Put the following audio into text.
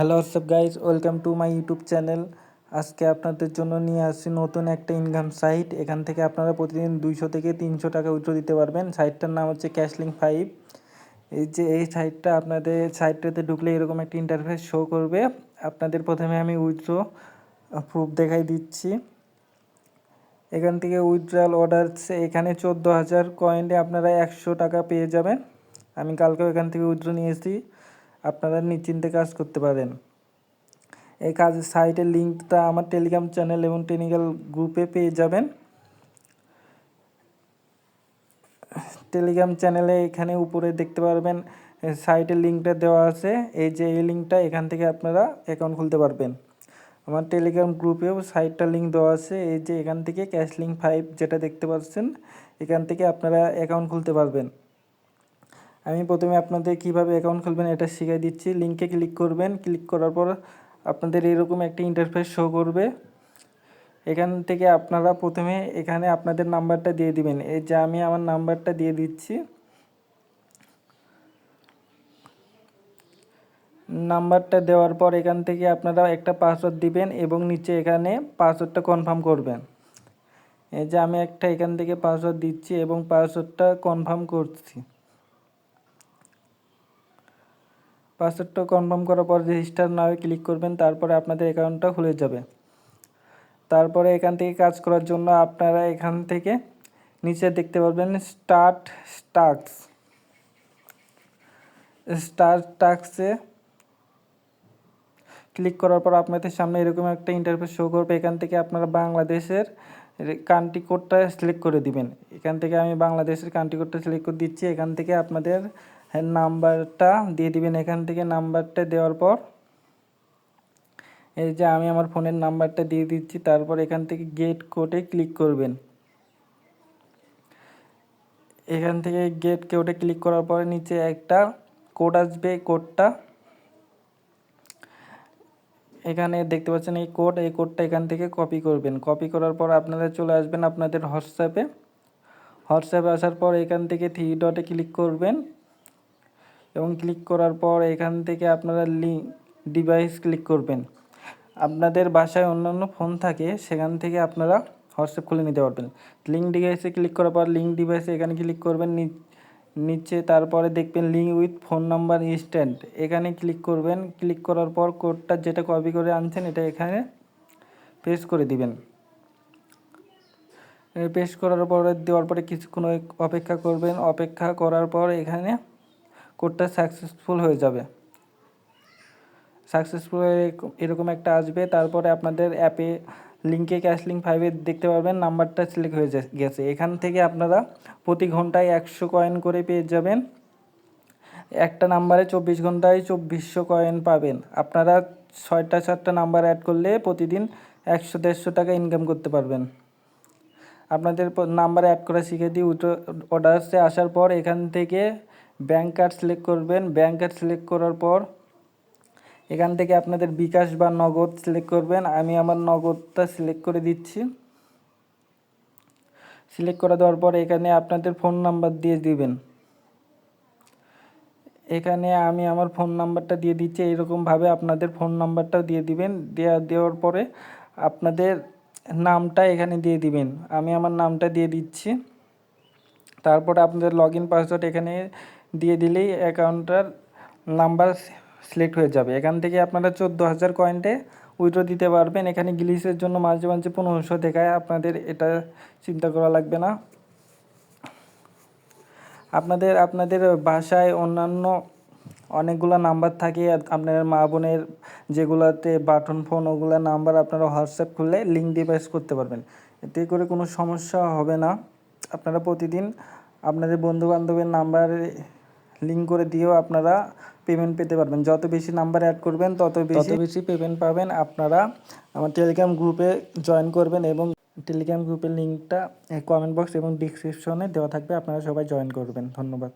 Hello WhatsApp guys welcome to my YouTube channel আজকে আপনাদের জন্য নিয়ে আসছি নতুন একটা ইনকাম সাইট এখান থেকে আপনারা প্রতিদিন দুইশো থেকে তিনশো টাকা উইথড্র দিতে পারবেন। সাইটটার নাম হচ্ছে ক্যাশলিং ফাইভ এই যে, এই সাইটটা আপনাদের সাইটটাতে ঢুকলে এরকম একটা ইন্টারফেস শো করবে। আপনাদের প্রথমে আমি উইথড্র প্রুফ দেখাই দিচ্ছি। এখান থেকে উইথড্রাল অর্ডার এখানে চোদ্দ হাজার কয়েনে আপনারা একশো টাকা পেয়ে যাবেন। আমি কালকেও এখান থেকে উইথড্র নিয়েছি আপনারা নিশ্চিন্তে কাজ করতে পারেন। এই কাজ সাইটের লিঙ্কটা আমার টেলিগ্রাম চ্যানেল এবং টেকনিক্যাল গ্রুপে পেয়ে যাবেন। টেলিগ্রাম চ্যানেলে এখানে উপরে দেখতে পারবেন, সাইটের লিঙ্কটা দেওয়া আছে। এই যে এই লিঙ্কটা, এখান থেকে আপনারা অ্যাকাউন্ট খুলতে পারবেন। আমার টেলিগ্রাম গ্রুপেও সাইটটা লিঙ্ক দেওয়া আছে। এই যে এখান থেকে ক্যাশ লিঙ্ক ফাইভ যেটা দেখতে পাচ্ছেন, এখান থেকে আপনারা অ্যাকাউন্ট খুলতে পারবেন। আমি প্রথমে আপনাদের কীভাবে অ্যাকাউন্ট খুলবেন এটা শিখিয়ে দিচ্ছি। লিঙ্কে ক্লিক করবেন। ক্লিক করার পর আপনাদের এরকম একটা ইন্টারফেস শো করবে। এখান থেকে আপনারা প্রথমে এখানে আপনাদের নাম্বারটা দিয়ে দিবেন। এই যে আমি আমার নাম্বারটা দিয়ে দিচ্ছি। নাম্বারটা দেওয়ার পর এখান থেকে আপনারা একটা পাসওয়ার্ড দিবেন এবং নিচে এখানে পাসওয়ার্ডটা কনফার্ম করবেন। এই যে আমি একটা এখান থেকে পাসওয়ার্ড দিচ্ছি এবং পাসওয়ার্ডটা কনফার্ম করছি। পাসওয়ার্ডটা কনফার্ম করার পর রেজিস্টার নাও ক্লিক করবেন, তারপরে আপনাদের অ্যাকাউন্টটা খুলে যাবে। তারপরে এখান থেকে কাজ করার জন্য আপনারা এখান থেকে নিচে দেখতে পারবেন স্টার্ট স্টাক্স স্টার্ট টাক্সে ক্লিক করার পর আপনাদের সামনে এরকম একটা ইন্টারফেস শো করবে। এখান থেকে আপনারা বাংলাদেশের কান্ট্রি কোডটা সিলেক্ট করে দিবেন। এখান থেকে আমি বাংলাদেশের কান্ট্রি কোডটা সিলেক্ট করে দিচ্ছি। এখান থেকে আপনাদের নাম্বারটা দিয়ে দিবেন এখান থেকে নাম্বারটা দেওয়ার পর। এই যে আমি আমার ফোনের নাম্বারটা দিয়ে দিচ্ছি, তারপর এখান থেকে গেট কোডে ক্লিক করবেন। এখান থেকে গেট কোডে ক্লিক করার পরে নিচে একটা কোড আসবে কোডটা এখানে দেখতে পাচ্ছেন এই কোড এই কোডটা এখান থেকে কপি করবেন। কপি করার পর আপনারা চলে আসবেন আপনাদের হোয়াটসঅ্যাপে। হোয়াটসঅ্যাপে আসার পর এখান থেকে থ্রি ডটে ক্লিক করবেন। এবং ক্লিক করার পর এখান থেকে আপনারা লিঙ্ক ডিভাইস ক্লিক করবেন। আপনাদের বাসায় অন্যান্য ফোন থাকে, সেখান থেকে আপনারা হোয়াটসঅ্যাপ খুলে নিতে পারবেন। লিঙ্ক ডিভাইসে ক্লিক করার পর লিঙ্ক ডিভাইসে এখানে ক্লিক করবেন নিচে তারপরে দেখবেন link with phone number instant এখানে ক্লিক করবেন ক্লিক করার পর কোডটা যেটা কপি করে আনছেন, এটা এখানে পেস্ট করে দিবেন। পেস্ট করার পরে, দেওয়ার পরে কিছুক্ষণ অপেক্ষা করবেন। অপেক্ষা করার পর এখানে কোডটা সাকসেসফুল হয়ে যাবে। সাকসেসফুল এরকম একটা আসবে, তারপরে আপনাদের অ্যাপে লিঙ্কে ক্যাশ লিঙ্ক ফাইভে দেখতে পারবেন নাম্বারটা সিলেক্ট হয়ে গেছে। এখান থেকে আপনারা প্রতি ঘন্টায় একশো কয়েন করে পেয়ে যাবেন। একটা নাম্বারে চব্বিশ ঘন্টায় চব্বিশশো কয়েন পাবেন। আপনারা ছয়টা, সাতটা নাম্বার অ্যাড করলে প্রতিদিন একশো, দেড়শো টাকা ইনকাম করতে পারবেন। আপনাদের নাম্বার অ্যাড করা শিখে দিই। অর্ডারসে আসার পর এখান থেকে ব্যাঙ্ক কার্ড সিলেক্ট করবেন। ব্যাঙ্ক কার্ড সিলেক্ট করার পর এখান থেকে আপনাদের বিকাশ বা নগদ সিলেক্ট করবেন। আমি আমার নগদটা সিলেক্ট করে দিচ্ছি। সিলেক্ট করে দেওয়ার পর এখানে আপনাদের ফোন নাম্বার দিয়ে দিবেন। এখানে আমি আমার ফোন নাম্বারটা দিয়ে দিচ্ছি। এইরকমভাবে আপনাদের ফোন নাম্বারটাও দিয়ে দিবেন। দেওয়া দেওয়ার পরে আপনাদের নামটা এখানে দিয়ে দিবেন। আমি আমার নামটা দিয়ে দিচ্ছি। তারপরে আপনাদের লগ ইন পাসওয়ার্ড এখানে দিয়ে দিলেই অ্যাকাউন্টটার নাম্বার সিলেক্ট হয়ে যাবে। এখান থেকে আপনারা চোদ্দ হাজার কয়েন্টে উইড্রো দিতে পারবেন। এখানে গ্লিসের জন্য মাঝে মাঝে পনেরোশো দেখায়। আপনাদের এটা চিন্তা করা লাগবে না। আপনাদের আপনাদের বাসায় অন্যান্য অনেকগুলো নাম্বার থাকে। আপনার মা বোনের যেগুলাতে বাটন, ফোন, ওগুলো নাম্বার আপনারা হোয়াটসঅ্যাপ খুললে লিঙ্ক ডিভাইস করতে পারবেন। এতে করে কোনো সমস্যা হবে না। আপনারা প্রতিদিন আপনাদের বন্ধু বান্ধবের নাম্বারে লিঙ্ক করে দিয়েও আপনারা পেমেন্ট পেতে পারবেন। যত বেশি নাম্বার অ্যাড করবেন তত বেশি বেশি পেমেন্ট পাবেন। আপনারা আমার টেলিগ্রাম গ্রুপে জয়েন করবেন এবং টেলিগ্রাম গ্রুপের লিঙ্কটা কমেন্ট বক্স এবং ডিসক্রিপশনে দেওয়া থাকবে। আপনারা সবাই জয়েন করবেন। ধন্যবাদ।